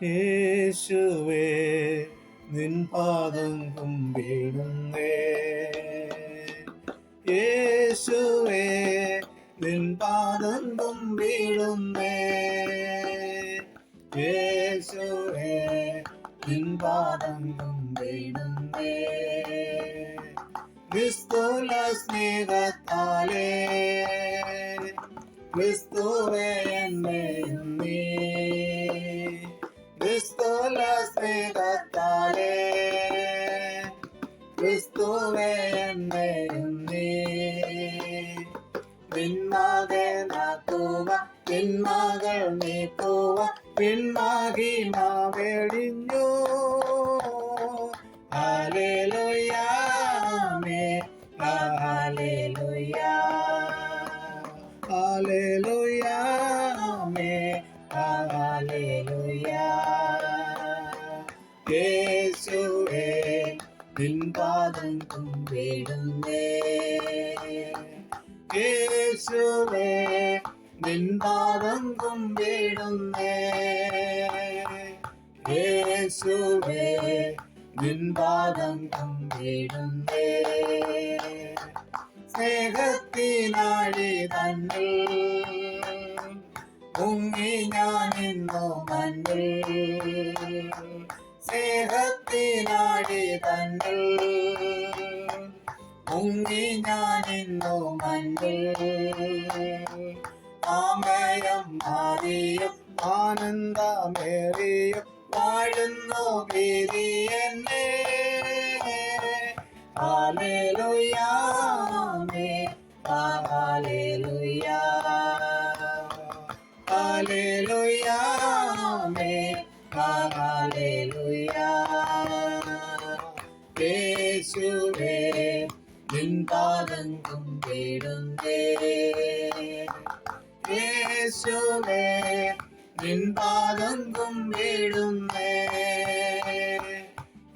യേശുവേ നിൻ പാദം കുമ്പിടുന്നേ യേശുവേ നിൻ പാദം കുമ്പിടുന്നേ യേശുവേ നിൻ പാദം കുമ്പിടുന്നേ ക്രിസ്തുല സ്നേഹത്താലേ ക്രിസ്തുവേ ക്രിസ്തുവേ എന്നെ നീ പിന്മകനാക്കുക പിന്മകൾ നീക്കുക പിന്മഹിമ വെടിഞ്ഞു. ഹാലേലുയാമേ ഹാലേലുയാ ഹാലേലുയാമേ ഹാലേലുയാ യേശുവേ. പിൻപാദം കുമ്പിടുന്നേ യേശുവേ നിൻപാദം കുമ്പിടുന്നേ യേശുവേ നിൻപാദം കുമ്പിടുന്നേ സ്നേഹത്തിനാഴി തന്നിൽ മുങ്ങി ഞാൻ ഇന്നു മണ്ണിൽ സ്നേഹത്തിനാഴി തന്നിൽ മുങ്ങി ഞാൻ ഇന്നു മണ്ണിൽ ആമയം മാറിയും ആനന്ദമേറിയും വാഴുന്നു ഭീതി എന്നെ. ഹാലേലുയാമേ ഹാലേലുയാ. ഹാലേലുയാമേ ഹാലേലുയാ. നിൻ പാദം കുമ്പിടുന്നേ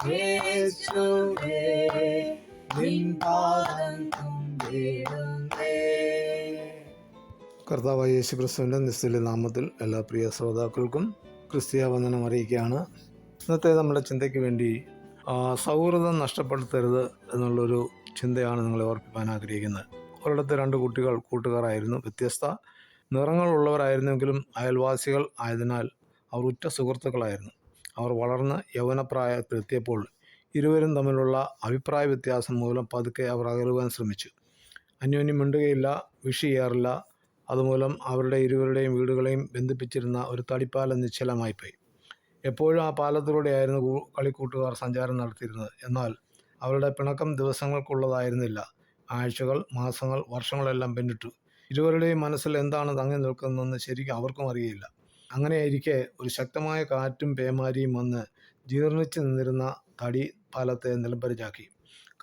യേശുവേ നിൻ കർത്താവായ യേശു ക്രിസ്തുവിന്റെ നിസ്തുല്യ നാമത്തിൽ എല്ലാ പ്രിയ ശ്രോതാക്കൾക്കും ക്രിസ്തീയ വന്ദനം അറിയിക്കുകയാണ്. ഇന്നത്തെ നമ്മുടെ ചിന്തയ്ക്ക് വേണ്ടി സൗഹൃദം നഷ്ടപ്പെടുത്തരുത് എന്നുള്ളൊരു ചിന്തയാണ് നിങ്ങളെ ഓർപ്പിക്കാൻ ആഗ്രഹിക്കുന്നത്. ഒരിടത്ത് രണ്ട് കുട്ടികൾ കൂട്ടുകാരായിരുന്നു. വ്യത്യസ്ത നിറങ്ങളുള്ളവരായിരുന്നെങ്കിലും അയൽവാസികൾ ആയതിനാൽ അവർ ഉറ്റ സുഹൃത്തുക്കളായിരുന്നു. അവർ വളർന്ന് യൗവനപ്രായത്തിലെത്തിയപ്പോൾ ഇരുവരും തമ്മിലുള്ള അഭിപ്രായ വ്യത്യാസം മൂലം പതുക്കെ അവർ അകലുവാൻ ശ്രമിച്ചു. അന്യോന്യം മിണ്ടുകയില്ല വിഷ് ചെയ്യാറില്ല അതുമൂലം അവരുടെ ഇരുവരുടെയും വീടുകളെയും ബന്ധിപ്പിച്ചിരുന്ന ഒരു തടിപ്പാലം നിശ്ചലമായിപ്പോയി. എപ്പോഴും ആ പാലത്തിലൂടെയായിരുന്നു കളിക്കൂട്ടുകാർ സഞ്ചാരം നടത്തിയിരുന്നത്. എന്നാൽ അവരുടെ പിണക്കം ദിവസങ്ങൾക്കുള്ളതായിരുന്നില്ല. ആഴ്ചകൾ മാസങ്ങൾ വർഷങ്ങളെല്ലാം പിന്നിട്ടു. ഇരുവരുടെയും മനസ്സിൽ എന്താണ് തങ്ങി നിൽക്കുന്നതെന്ന് ശരിക്കും അവർക്കും അറിയില്ല. അങ്ങനെയായിരിക്കെ ഒരു ശക്തമായ കാറ്റും പേമാരിയും വന്ന് ജീർണിച്ച് നിന്നിരുന്ന തടി പാലത്തെ നിലംപരിചാക്കി.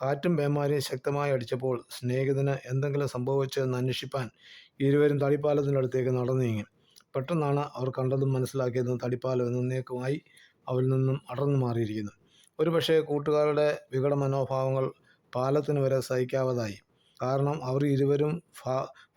കാറ്റും പേമാരിയും ശക്തമായി അടിച്ചപ്പോൾ സ്നേഹിതന് എന്തെങ്കിലും സംഭവിച്ചതെന്ന് അന്വേഷിപ്പാൻ ഇരുവരും തടിപ്പാലത്തിനടുത്തേക്ക് നടന്നു നീങ്ങി പെട്ടെന്നാണ് അവർ കണ്ടതും മനസ്സിലാക്കിയതും തടിപ്പാലം എന്നേക്കുമായി അവരിൽ നിന്നും അടർന്നു മാറിയിരിക്കുന്നു. ഒരുപക്ഷേ കൂട്ടുകാരുടെ വികട മനോഭാവങ്ങൾ പാലത്തിന് വരെ സഹിക്കാവതായി. കാരണം അവർ ഇരുവരും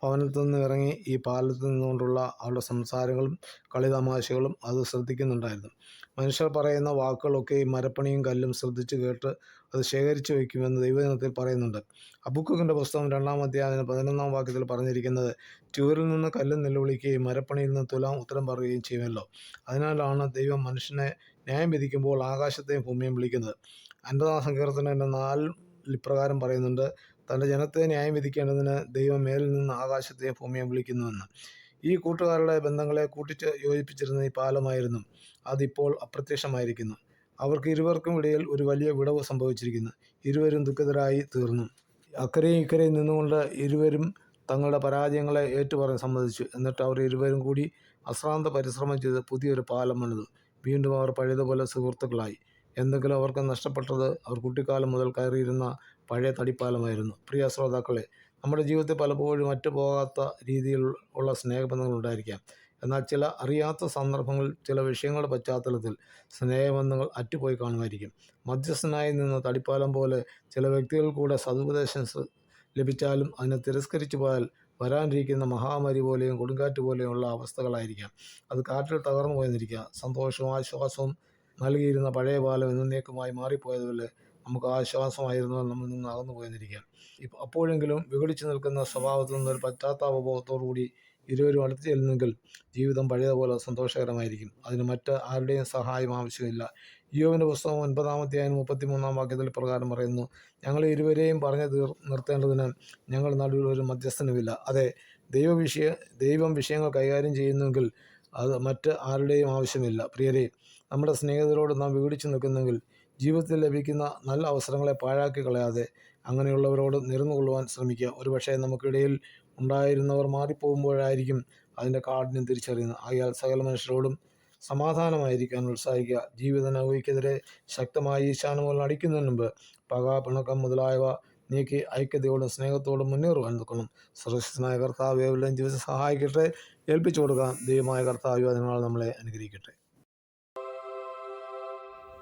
ഭവനത്തിൽ നിന്ന് ഇറങ്ങി ഈ പാലത്തിൽ നിന്നുകൊണ്ടുള്ള അവരുടെ സംസാരങ്ങളും കളിതമാശകളും അത് ശ്രദ്ധിക്കുന്നുണ്ടായിരുന്നു. മനുഷ്യർ പറയുന്ന വാക്കുകളൊക്കെ ഈ മരപ്പണിയും കല്ലും ശ്രദ്ധിച്ച് കേട്ട് അത് ശേഖരിച്ചു വയ്ക്കുമെന്ന് ദൈവദിനത്തിൽ പറയുന്നുണ്ട്. അബുക്കുക്കിന്റെ പുസ്തകം രണ്ടാം അധ്യായത്തിന് പതിനൊന്നാം വാക്യത്തിൽ പറഞ്ഞിരിക്കുന്നത് ചുവരിൽ നിന്ന് കല്ലും നിലവിളിക്കുകയും മരപ്പണിയിൽ നിന്ന് തുലാം ഉത്തരം പറയുകയും ചെയ്യുമല്ലോ. അതിനാലാണ് ദൈവം മനുഷ്യനെ ന്യായം വിധിക്കുമ്പോൾ ആകാശത്തെയും ഭൂമിയും വിളിക്കുന്നത്. അൻപതാം സങ്കീർത്തനം നാല് ഇപ്രകാരം പറയുന്നുണ്ട് തന്റെ ജനത്തെ ന്യായം വിധിക്കേണ്ടതിന് ദൈവം മേലിൽ നിന്ന് ആകാശത്തെയും ഭൂമിയെയും വിളിക്കുന്നുവെന്ന്. ഈ കൂട്ടുകാരുടെ ബന്ധങ്ങളെ കൂട്ടിച്ച് യോജിപ്പിച്ചിരുന്ന ഈ പാലമായിരുന്നു. അതിപ്പോൾ അപ്രത്യക്ഷമായിരിക്കുന്നു. അവർക്ക് ഇരുവർക്കും ഇടയിൽ ഒരു വലിയ വിടവ് സംഭവിച്ചിരിക്കുന്നു. ഇരുവരും ദുഃഖിതരായി തീർന്നു. അക്കരെയും ഇക്കരെയും നിന്നുകൊണ്ട് ഇരുവരും തങ്ങളുടെ പരാജയങ്ങളെ ഏറ്റുപറഞ്ഞ് സമ്മതിച്ചു. എന്നിട്ട് അവർ ഇരുവരും കൂടി അശ്രാന്ത പരിശ്രമം ചെയ്ത് പുതിയൊരു പാലം പണിതു. വീണ്ടും അവർ പഴയതുപോലെ സുഹൃത്തുക്കളായി. എന്തെങ്കിലും അവർക്ക് നഷ്ടപ്പെട്ടത് അവർ കുട്ടിക്കാലം മുതൽ കയറിയിരുന്ന പഴയ തടിപ്പാലമായിരുന്നു. പ്രിയ ശ്രോതാക്കളെ നമ്മുടെ ജീവിതത്തിൽ പലപ്പോഴും മറ്റു പോകാത്ത രീതിയിൽ ഉള്ള സ്നേഹബന്ധങ്ങൾ ഉണ്ടായിരിക്കാം. എന്നാൽ ചില അറിയാത്ത സന്ദർഭങ്ങളിൽ ചില വിഷയങ്ങളുടെ പശ്ചാത്തലത്തിൽ സ്നേഹബന്ധങ്ങൾ അറ്റുപോയി കാണുമായിരിക്കും. മധ്യസ്ഥനായി നിന്ന് തടിപ്പാലം പോലെ ചില വ്യക്തികൾ കൂടെ സതുപദേശം ലഭിച്ചാലും അതിനെ തിരസ്കരിച്ചു പോയാൽ വരാനിരിക്കുന്ന മഹാമാരി പോലെയും കൊടുങ്കാറ്റ് പോലെയുള്ള അവസ്ഥകളായിരിക്കാം. അത് കാറ്റിൽ തകർന്നു പോയെന്നിരിക്കാം. സന്തോഷവും ആശ്വാസവും നൽകിയിരുന്ന പഴയ പാലം എന്നേക്കുമായി മാറിപ്പോയതുപോലെ നമുക്ക് ആശ്വാസമായിരുന്നു നമ്മൾ നിന്ന് അകന്നു പോയെന്നിരിക്കാം ഇപ്പോൾ അപ്പോഴെങ്കിലും വിഘടിച്ചു നിൽക്കുന്ന സ്വഭാവത്തിൽ നിന്നൊരു പശ്ചാത്താപബോധത്തോടുകൂടി ഇരുവരും അടുത്ത് ചെല്ലുന്നെങ്കിൽ ജീവിതം പഴയതുപോലെ സന്തോഷകരമായിരിക്കും. അതിന് മറ്റ് ആരുടെയും സഹായം ആവശ്യമില്ല. യോവിന്റെ പുസ്തകം ഒൻപതാമത്തെ ആയതിന് മുപ്പത്തിമൂന്നാം വാക്യത്തിൽ പ്രകാരം പറയുന്നു ഞങ്ങൾ ഇരുവരെയും പറഞ്ഞു തീർ നിർത്തേണ്ടതിന് ഞങ്ങൾ നടുവിൽ ഒരു മധ്യസ്ഥനുമില്ല. അതെ ദൈവ വിഷയ ദൈവം വിഷയങ്ങൾ കൈകാര്യം ചെയ്യുന്നെങ്കിൽ അത് മറ്റ് ആരുടെയും ആവശ്യമില്ല. പ്രിയരെ നമ്മുടെ സ്നേഹിതരോട് നാം വിഘടിച്ചു നിൽക്കുന്നെങ്കിൽ ജീവിതത്തിൽ ലഭിക്കുന്ന നല്ല അവസരങ്ങളെ പാഴാക്കി കളയാതെ അങ്ങനെയുള്ളവരോട് നിരന്നുകൊള്ളുവാൻ ശ്രമിക്കുക. ഒരുപക്ഷെ നമുക്കിടയിൽ ഉണ്ടായിരുന്നവർ മാറിപ്പോകുമ്പോഴായിരിക്കും അതിന്റെ കാഠിന്യം തിരിച്ചറിയുന്നത്. അയാൾ സകല മനുഷ്യരോടും സമാധാനമായിരിക്കാൻ ഉത്സാഹിക്കുക. ജീവിത നൗവിക്കെതിരെ ശക്തമായി ഈശാനുമൂലം അടിക്കുന്നതിന് മുമ്പ് പക പിണക്കം മുതലായവ നീക്കി ഐക്യതയോടും സ്നേഹത്തോടും മുന്നേറുവാൻ നിൽക്കണം. സുരക്ഷിതനായ കർത്താവ് എല്ലാം ജീവിതം സഹായിക്കട്ടെ. ഏൽപ്പിച്ചു കൊടുക്കാൻ ദൈവമായ കർത്താവ് അതിനാൾ നമ്മളെ അനുഗ്രഹിക്കട്ടെ.